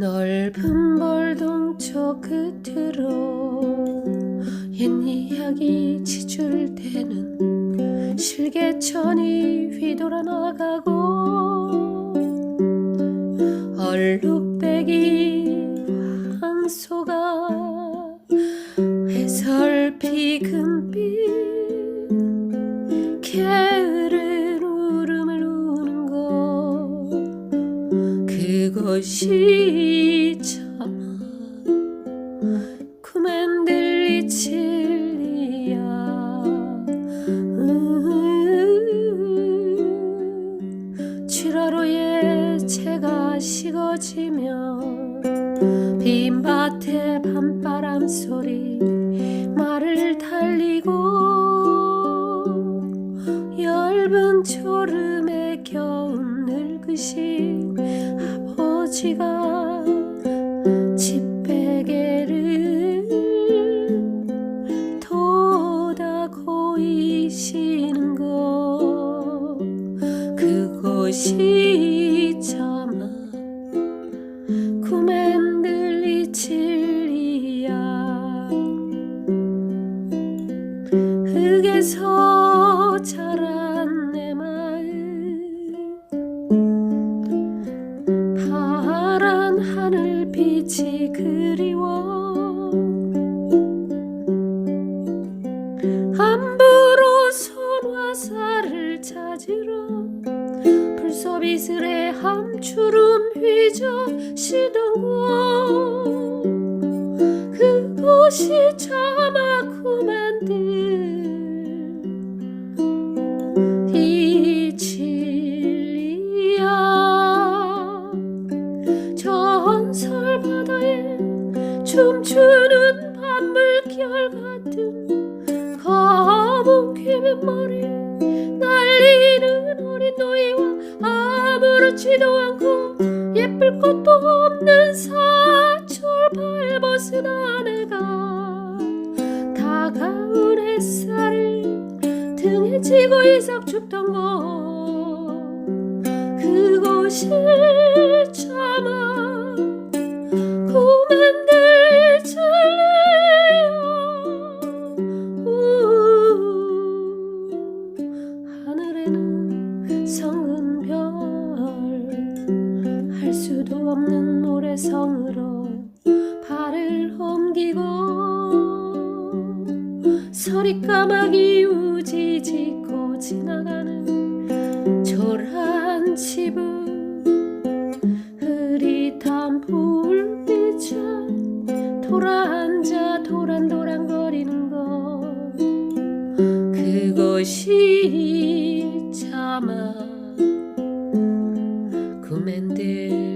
넓은 벌동 저 끝으로 옛 이야기 지줄대는 실개천이 휘돌아 나가고 얼룩배기 황소가 해설피 금빛 참아 구맨들리 칠리야. 음, 7월호에 채가 식어지면 빈밭에 밤바람 소리 말을 달리고 얇은 졸음에 겨운 늙으신 아버지가 집베개를 돋아 고이시는 것 그것이 함부로 손화살을 찾으러 불소비스레 함추름 휘저시던 곳 그곳이 자 춤추는 밤물결 같은 검은 귀맨머리 날리는 어린 노예와 아무렇지도 않고 예쁠 것도 없는 사철 발벗은 아내가 다가온 햇살을 등에 지고 이삭 춥던 곳 그곳이 성으로 발을 옮기고 서리 까마귀 우지짓고 지나가는 초라한 집은 흐릿한 불빛에 돌아앉아 도란도란거리는 것. 그것이 참아 구맨들